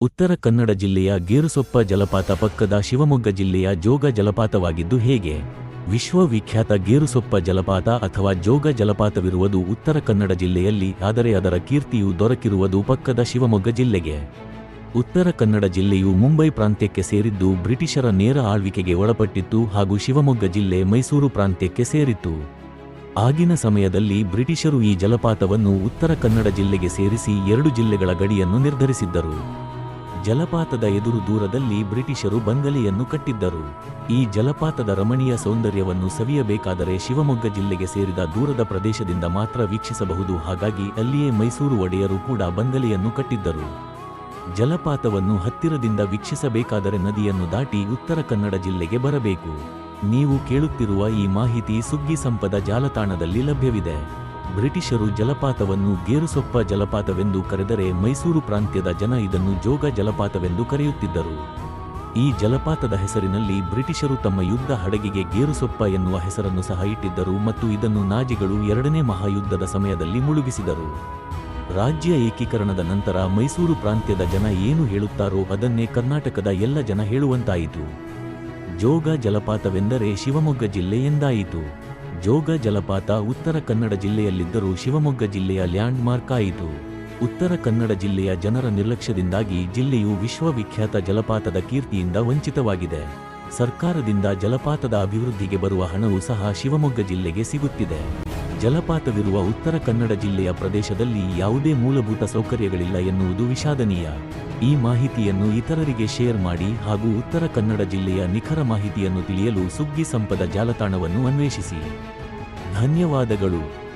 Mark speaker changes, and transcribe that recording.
Speaker 1: ಉತ್ತರ ಕನ್ನಡ ಜಿಲ್ಲೆಯ ಗೇರುಸೊಪ್ಪ ಜಲಪಾತ ಪಕ್ಕದ ಶಿವಮೊಗ್ಗ ಜಿಲ್ಲೆಯ ಜೋಗ ಜಲಪಾತವಾಗಿದ್ದು ಹೇಗೆ? ವಿಶ್ವವಿಖ್ಯಾತ ಗೇರುಸೊಪ್ಪ ಜಲಪಾತ ಅಥವಾ ಜೋಗ ಜಲಪಾತವಿರುವುದು ಉತ್ತರ ಕನ್ನಡ ಜಿಲ್ಲೆಯಲ್ಲಿ, ಆದರೆ ಅದರ ಕೀರ್ತಿಯು ದೊರಕಿರುವುದು ಪಕ್ಕದ ಶಿವಮೊಗ್ಗ ಜಿಲ್ಲೆಗೆ. ಉತ್ತರ ಕನ್ನಡ ಜಿಲ್ಲೆಯು ಮುಂಬೈ ಪ್ರಾಂತ್ಯಕ್ಕೆ ಸೇರಿದ್ದು, ಬ್ರಿಟಿಷರ ನೇರ ಆಳ್ವಿಕೆಗೆ ಒಳಪಟ್ಟಿತ್ತು ಹಾಗೂ ಶಿವಮೊಗ್ಗ ಜಿಲ್ಲೆ ಮೈಸೂರು ಪ್ರಾಂತ್ಯಕ್ಕೆ ಸೇರಿತ್ತು. ಆಗಿನ ಸಮಯದಲ್ಲಿ ಬ್ರಿಟಿಷರು ಈ ಜಲಪಾತವನ್ನು ಉತ್ತರ ಕನ್ನಡ ಜಿಲ್ಲೆಗೆ ಸೇರಿಸಿ ಎರಡು ಜಿಲ್ಲೆಗಳ ಗಡಿಯನ್ನು ನಿರ್ಧರಿಸಿದ್ದರು. ಜಲಪಾತದ ಎದುರು ದೂರದಲ್ಲಿ ಬ್ರಿಟಿಷರು ಬಂಗಲೆಯನ್ನು ಕಟ್ಟಿದ್ದರು. ಈ ಜಲಪಾತದ ರಮಣೀಯ ಸೌಂದರ್ಯವನ್ನು ಸವಿಯಬೇಕಾದರೆ ಶಿವಮೊಗ್ಗ ಜಿಲ್ಲೆಗೆ ಸೇರಿದ ದೂರದ ಪ್ರದೇಶದಿಂದ ಮಾತ್ರ ವೀಕ್ಷಿಸಬಹುದು. ಹಾಗಾಗಿ ಅಲ್ಲಿಯೇ ಮೈಸೂರು ಒಡೆಯರು ಕೂಡ ಬಂಗಲೆಯನ್ನು ಕಟ್ಟಿದ್ದರು. ಜಲಪಾತವನ್ನು ಹತ್ತಿರದಿಂದ ವೀಕ್ಷಿಸಬೇಕಾದರೆ ನದಿಯನ್ನು ದಾಟಿ ಉತ್ತರ ಕನ್ನಡ ಜಿಲ್ಲೆಗೆ ಬರಬೇಕು. ನೀವು ಕೇಳುತ್ತಿರುವ ಈ ಮಾಹಿತಿ ಸುಗ್ಗಿ ಸಂಪದ ಜಾಲತಾಣದಲ್ಲಿ ಲಭ್ಯವಿದೆ. ಬ್ರಿಟಿಷರು ಜಲಪಾತವನ್ನು ಗೇರುಸೊಪ್ಪ ಜಲಪಾತವೆಂದು ಕರೆದರೆ ಮೈಸೂರು ಪ್ರಾಂತ್ಯದ ಜನ ಇದನ್ನು ಜೋಗ ಜಲಪಾತವೆಂದು ಕರೆಯುತ್ತಿದ್ದರು. ಈ ಜಲಪಾತದ ಹೆಸರಿನಲ್ಲಿ ಬ್ರಿಟಿಷರು ತಮ್ಮ ಯುದ್ಧ ಹಡಗಿಗೆ ಗೇರುಸೊಪ್ಪ ಎನ್ನುವ ಹೆಸರನ್ನು ಸಹ ಇಟ್ಟಿದ್ದರು ಮತ್ತು ಇದನ್ನು ನಾಜಿಗಳು ಎರಡನೇ ಮಹಾಯುದ್ಧದ ಸಮಯದಲ್ಲಿ ಮುಳುಗಿಸಿದರು. ರಾಜ್ಯ ಏಕೀಕರಣದ ನಂತರ ಮೈಸೂರು ಪ್ರಾಂತ್ಯದ ಜನ ಏನು ಹೇಳುತ್ತಾರೋ ಅದನ್ನೇ ಕರ್ನಾಟಕದ ಎಲ್ಲ ಜನ ಹೇಳುವಂತಾಯಿತು. ಜೋಗ ಜಲಪಾತವೆಂದರೆ ಶಿವಮೊಗ್ಗ ಜಿಲ್ಲೆ ಎಂದಾಯಿತು. ಜೋಗ ಜಲಪಾತ ಉತ್ತರ ಕನ್ನಡ ಜಿಲ್ಲೆಯಲ್ಲಿದ್ದರೂ ಶಿವಮೊಗ್ಗ ಜಿಲ್ಲೆಯ ಲ್ಯಾಂಡ್ ಮಾರ್ಕ್ ಆಯಿತು. ಉತ್ತರ ಕನ್ನಡ ಜಿಲ್ಲೆಯ ಜನರ ನಿರ್ಲಕ್ಷ್ಯದಿಂದಾಗಿ ಜಿಲ್ಲೆಯು ವಿಶ್ವವಿಖ್ಯಾತ ಜಲಪಾತದ ಕೀರ್ತಿಯಿಂದ ವಂಚಿತವಾಗಿದೆ. ಸರ್ಕಾರದಿಂದ ಜಲಪಾತದ ಅಭಿವೃದ್ಧಿಗೆ ಬರುವ ಹಣವೂ ಸಹ ಶಿವಮೊಗ್ಗ ಜಿಲ್ಲೆಗೆ ಸಿಗುತ್ತಿದೆ. ಜಲಪಾತವಿರುವ ಉತ್ತರ ಕನ್ನಡ ಜಿಲ್ಲೆಯ ಪ್ರದೇಶದಲ್ಲಿ ಯಾವುದೇ ಮೂಲಭೂತ ಸೌಕರ್ಯಗಳಿಲ್ಲ ಎನ್ನುವುದು ವಿಷಾದನೀಯ. ಈ ಮಾಹಿತಿಯನ್ನು ಇತರರಿಗೆ ಶೇರ್ ಮಾಡಿ ಹಾಗೂ ಉತ್ತರ ಕನ್ನಡ ಜಿಲ್ಲೆಯ ನಿಖರ ಮಾಹಿತಿಯನ್ನು ತಿಳಿಯಲು ಸುಗ್ಗಿ ಸಂಪದ ಜಾಲತಾಣವನ್ನು ಅನ್ವೇಷಿಸಿ. ಧನ್ಯವಾದಗಳು.